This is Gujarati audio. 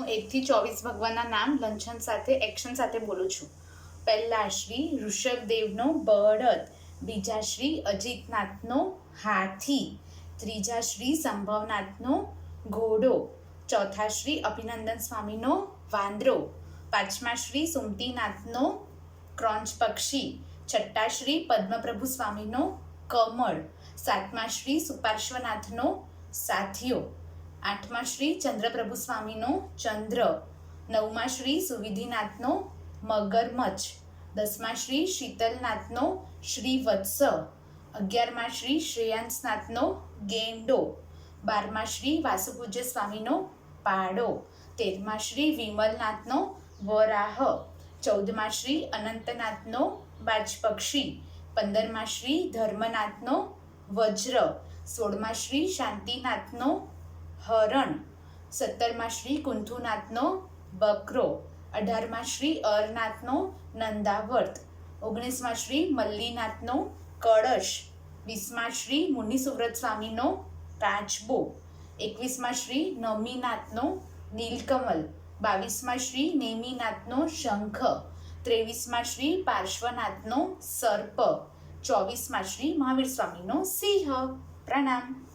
હું એકથી ચોવીસ ભગવાનના નામ લંચન સાથે એક્શન સાથે બોલું છું. પહેલા શ્રી ઋષભદેવનો બળદ, બીજા શ્રી અજીતનાથનો હાથી, ત્રીજા શ્રી સંભવનાથનો ઘોડો, ચોથા શ્રી અભિનંદન સ્વામીનો વાંદરો, પાંચમા શ્રી સુમતીનાથનો ક્રોંચ પક્ષી, છઠ્ઠા શ્રી પદ્મપ્રભુ સ્વામીનો કમળ, સાતમા શ્રી સુપાર્શ્વનાથનો સાથિયો આઠમા શ્રી ચંદ્રપ્રભુ સ્વામીનો ચંદ્ર. નવમા શ્રી સુવિધિનાથનો મગરમચ્છ. દસમા શ્રી શીતલનાથનો શ્રીવત્સ. અગિયારમા શ્રી શ્રેયાંશનાથનો ગેંડો. બારમા શ્રી વાસુપૂજ્ય સ્વામીનો પાડો. તેરમા શ્રી વિમલનાથનો વરાહ. ચૌદમા શ્રી અનંતનાથનો બાજપક્ષી. પંદરમા શ્રી ધર્મનાથનો વજ્ર. સોળમા શ્રી શાંતિનાથનો હરણ. સત્તરમા શ્રી કુંથુનાથનો બકરો. અઢારમા શ્રી અરનાથનો નંદાવર્ત. ઓગણીસમા શ્રી મલ્લીનાથનો કળશ. વીસમાં શ્રી મુનિસુવ્રત સ્વામીનો કાચબો. એકવીસમા શ્રી નમીનાથનો નીલકમલ. બાવીસમા શ્રી નેમીનાથનો શંખ. ત્રેવીસમા શ્રી પાર્શ્વનાથનો સર્પ. ચોવીસમા શ્રી મહાવીર સ્વામીનો સિંહ. પ્રણામ.